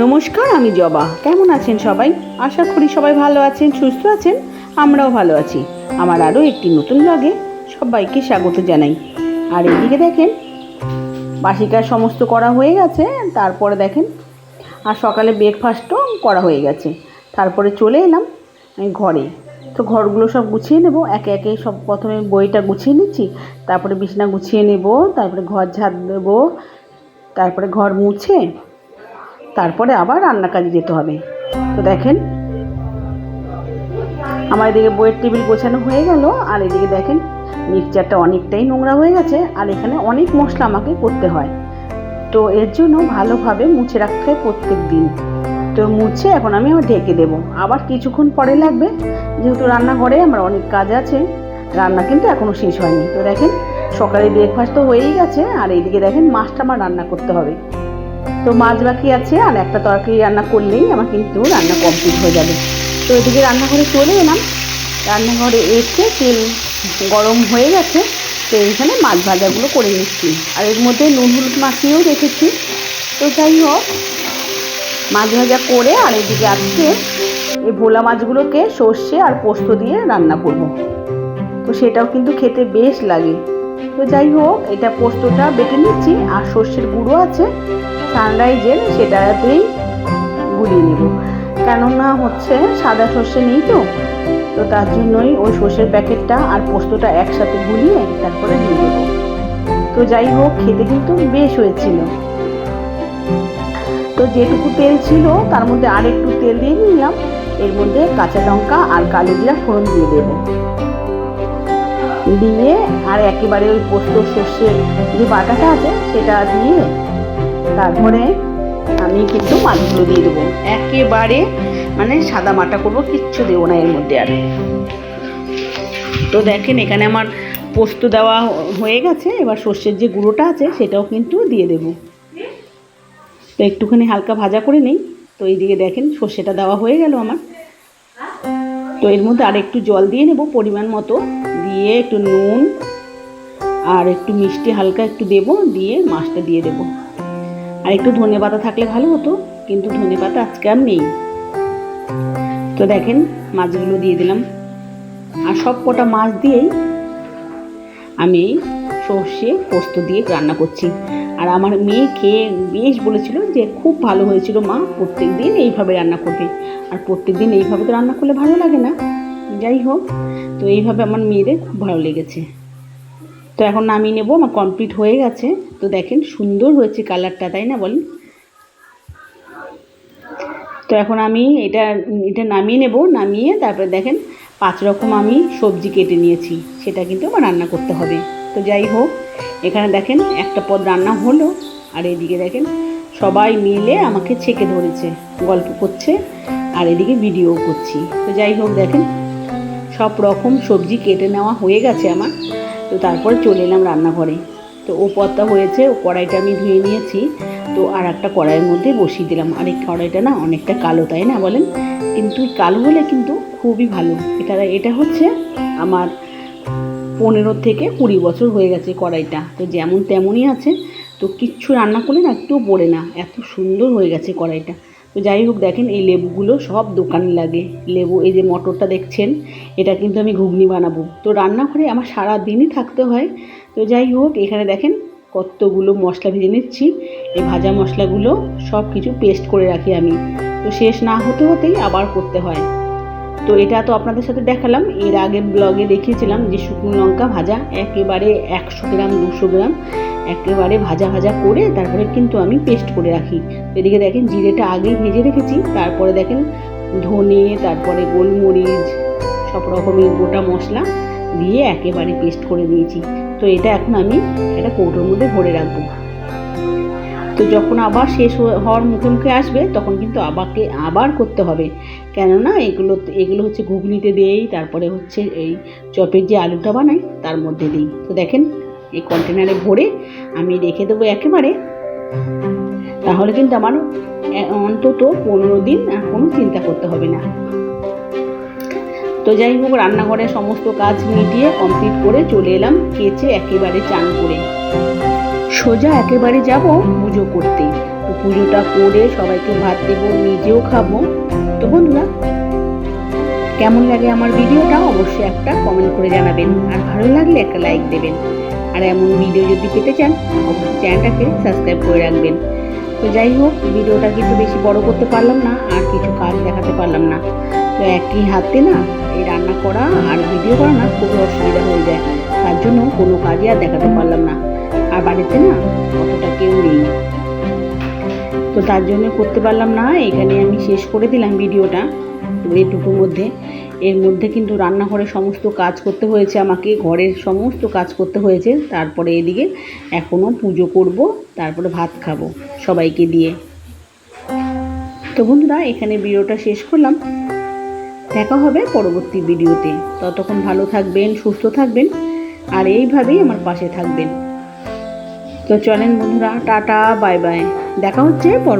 নমস্কার, আমি জবা। কেমন আছেন সবাই? আশা করি সবাই ভালো আছেন, সুস্থ আছেন, আমরাও ভালো আছি। আমার আরও একটি নতুন ব্লগে সবাইকে স্বাগত জানাই। আর এদিকে দেখেন বাসি কাজ সমস্ত করা হয়ে গেছে, তারপরে দেখেন, আর সকালে ব্রেকফাস্টও করা হয়ে গেছে। তারপরে চলে এলাম ঘরে। তো ঘরগুলো সব গুছিয়ে নেব, একে একে সব প্রথমে বইটা গুছিয়ে নিচ্ছি, তারপরে বিছনা গুছিয়ে নেব, তারপরে ঘর ঝাড় দেবো, তারপরে ঘর মুছে তারপরে আবার রান্না কাজে যেতে হবে। তো দেখেন, আমার এদিকে বইয়ের টেবিল গোছানো হয়ে গেল, আর এদিকে দেখেন, মিক্সচারটা অনেকটাই নোংরা হয়ে গেছে, আর এখানে অনেক মশলা আমাকে করতে হয়। তো এর জন্য ভালোভাবে মুছে রাখতে হয় প্রত্যেক দিন তো মুছে এখন আমি ঢেকে দেবো। আবার কিছুক্ষণ পরে লাগবে, যেহেতু রান্নাঘরে আমার অনেক কাজ আছে, রান্না কিন্তু এখনও শেষ হয়নি। তো দেখেন, সকালে ব্রেকফাস্ট তো হয়েই গেছে, আর এইদিকে দেখেন, মাছটা আমার রান্না করতে হবে। তো মাছ বাকি আছে আর একটা তরকারি রান্না করলেই আমার কিন্তু রান্না কমপ্লিট হয়ে যাবে। তো এদিকে রান্নাঘরে চলে এলাম। রান্নাঘরে এসে তেল গরম হয়ে গেছে, তো এইখানে মাছ ভাজাগুলো করে নিচ্ছি। আর এর মধ্যে নুন হলুদ মাখিয়েও রেখেছি। তো যাই হোক, মাছ ভাজা করে আর এদিকে আজকে এই ভোলা মাছগুলোকে সর্ষে আর পোস্ত দিয়ে রান্না করব। তো সেটাও কিন্তু খেতে বেশ লাগে। তো যাই হোক, এটা পোস্তটা বেটে নিচ্ছি আর সর্ষের গুঁড়ো আছে। সানরাইজের সেটাতেই গুলিয়ে নেব। কেননা হচ্ছে সাদা সর্ষে নেই তো তো তার জন্যই ওই সর্ষের প্যাকেটটা আর পোস্তটা একসাথে গুলিয়ে তারপরে দিয়ে দেবো। তো যাই হোক, খেতে কিন্তু বেশ হয়েছিল। তো যেটুকু তেল ছিল, তার মধ্যে আর একটু তেল দিয়ে নিলাম। এর মধ্যে কাঁচা লঙ্কা আর কালো জিরা ফোড়ন দিয়ে দেবো। দিয়ে আর একেবারে ওই পোস্ত সর্ষের যে বাটাটা আছে, সেটা দিয়ে তারপরে আমি কিন্তু মাছগুলো দিয়ে দেবো। একেবারে মানে সাদা মাটা করব, কিচ্ছু দেবো না এর মধ্যে আর। তো দেখেন এখানে আমার পোস্ত দেওয়া হয়ে গেছে, এবার সর্ষের যে গুঁড়োটা আছে সেটাও কিন্তু দিয়ে দেবো। তো একটুখানি হালকা ভাজা করে নেই, তো এইদিকে দেখেন সর্ষেটা দেওয়া হয়ে গেল আমার। তো এর মধ্যে আর একটু জল দিয়ে নেব পরিমাণ মতো, দিয়ে একটু নুন আর একটু মিষ্টি হালকা একটু দেব, দিয়ে মাছটা দিয়ে দেব। আর একটু ধনে পাতা থাকলে ভালো হতো, কিন্তু ধনে পাতা আজকে আর নেই। তো দেখেন, মাছগুলো দিয়ে দিলাম। আর সব কটা মাছ দিয়েই আমি সর্ষে পোস্ত দিয়ে রান্না করছি। আর আমার মেয়ে খেয়ে, বেশ বলেছিল যে খুব ভালো হয়েছিল মা প্রত্যেক দিন এইভাবে রান্না করবে। আর প্রত্যেক দিন এইভাবে তো রান্না করলে ভালো লাগে না। যাই হোক, তো এইভাবে আমার মেয়েদের খুব ভালো লেগেছে। তো এখন নামিয়ে নেব, আমার কমপ্লিট হয়ে গেছে। তো দেখেন সুন্দর হয়েছে কালারটা তাই না বলেন? তো এখন আমি এটা এটা নামিয়ে নেব, নামিয়ে তারপরে দেখেন পাঁচ রকম আমি সবজি কেটে নিয়েছি, সেটা কিন্তু আমার রান্না করতে হবে। তো যাই হোক, এখানে দেখেন একটা পদ রান্না হলো, আর এদিকে দেখেন সবাই মিলে আমাকে ছেঁকে ধরেছে, গল্প করছে, আর এদিকে ভিডিও করছি। তো যাই হোক দেখেন সব রকম সবজি কেটে নেওয়া হয়ে গেছে আমার। তো তারপরে চলে এলাম রান্নাঘরে। তো ও পদটা হয়েছে, ও কড়াইটা আমি ধুয়ে নিয়েছি। তো আর একটা কড়াইয়ের মধ্যে বসিয়ে দিলাম। আর এই কড়াইটা না অনেকটা কালো, তাই না বলেন? কিন্তু কালো হলে কিন্তু খুবই ভালো। এটা এটা হচ্ছে আমার পনেরো থেকে কুড়ি বছর হয়ে গেছে কড়াইটা। তো যেমন তেমনই আছে। তো কিচ্ছু রান্না করলে না একটু পড়ে না। এত সুন্দর হয়ে গেছে কড়াইটা। তো যাই হোক, দেখেন এই লেবুগুলো সব দোকানে লাগে। লেবু, এই যে মটরটা দেখছেন, এটা কিন্তু আমি ঘুগনি বানাবো। তো রান্নাঘরে আমার সারা দিনই থাকতে হয়। তো যাই হোক, এখানে দেখেন কতগুলো মশলা ভেজে নিচ্ছি। এই ভাজা মশলাগুলো সব কিছু পেস্ট করে রাখি আমি। তো শেষ না হতে হতেই আবার করতে হয়। তো এটা তো আপনাদের সাথে দেখালাম। এর আগে ব্লগে দেখিয়েছিলাম যে শুকনো লঙ্কা ভাজা একেবারে একশো গ্রাম, দুশো গ্রাম, একেবারে ভাজা ভাজা করে তারপরে কিন্তু আমি পেস্ট করে রাখি। এদিকে দেখেন জিরেটা আগেই ভেজে রেখেছি, তারপরে দেখেন ধনে, তারপরে গোলমরিচ, সব রকমের গোটা মশলা দিয়ে একেবারে পেস্ট করে দিয়েছি তো এটা এখন আমি একটা কৌটোর মধ্যে ভরে রাখব। তো যখন আবার শেষ হওয়ার মুখে মুখে আসবে, তখন কিন্তু আবাকে আবার করতে হবে। কেননা এগুলো এগুলো হচ্ছে ঘুগনিতে দিয়েই তারপরে হচ্ছে এই চপের যে আলুটা বানাই, তার মধ্যে দিই। তো দেখেন এই কন্টেনারে ভরে আমি রেখে দেবো একেবারে তাহলে কিন্তু আমার অন্তত পনেরো দিন আর কোনো চিন্তা করতে হবে না। তো যাই হোক রান্নাঘরের সমস্ত কাজ মিটিয়ে কমপ্লিট করে চলে এলাম কেচে একেবারে চান করে। সোজা একেবারে যাব পুজো করতে। তো পুজোটা করে সবাইকে ভাত দেবো, নিজেও খাব। তো বন্ধুরা, কেমন লাগে আমার ভিডিওটা অবশ্যই একটা কমেন্ট করে জানাবেন। আর ভালো লাগলে একটা লাইক দেবেন। আর এমন ভিডিও যদি পেতে চান, অবশ্যই চ্যানেলটাকে সাবস্ক্রাইব করে রাখবেন। তো যাই হোক ভিডিওটা কিন্তু বেশি বড় করতে পারলাম না, আর কিছু কাজ দেখাতে পারলাম না। তো একই হাতে না, এই রান্না করা আর ভিডিও করা না, খুবই অসুবিধা হয়ে যায়। তার জন্য কোনো কাজই আর দেখাতে পারলাম না। আর বাড়িতে না, অতটা কেউ নেই। তো তার জন্য করতে পারলাম না, এখানে আমি শেষ করে দিলাম ভিডিওটা তো এইটুকুর মধ্যে। এর মধ্যে কিন্তু রান্নাঘরে সমস্ত কাজ করতে হয়েছে আমাকে, ঘরের সমস্ত কাজ করতে হয়েছে। তারপরে এদিকে এখনও পুজো করব, তারপরে ভাত খাব সবাইকে দিয়ে। তো বন্ধুরা, এখানে ভিডিওটা শেষ করলাম। দেখা হবে পরবর্তী ভিডিওতে। ততক্ষণ ভালো থাকবেন, সুস্থ থাকবেন, আর এইভাবেই আমার পাশে থাকবেন। তো চলেন বন্ধুরা, টাটা, বাই বাই। দেখা হচ্ছে পর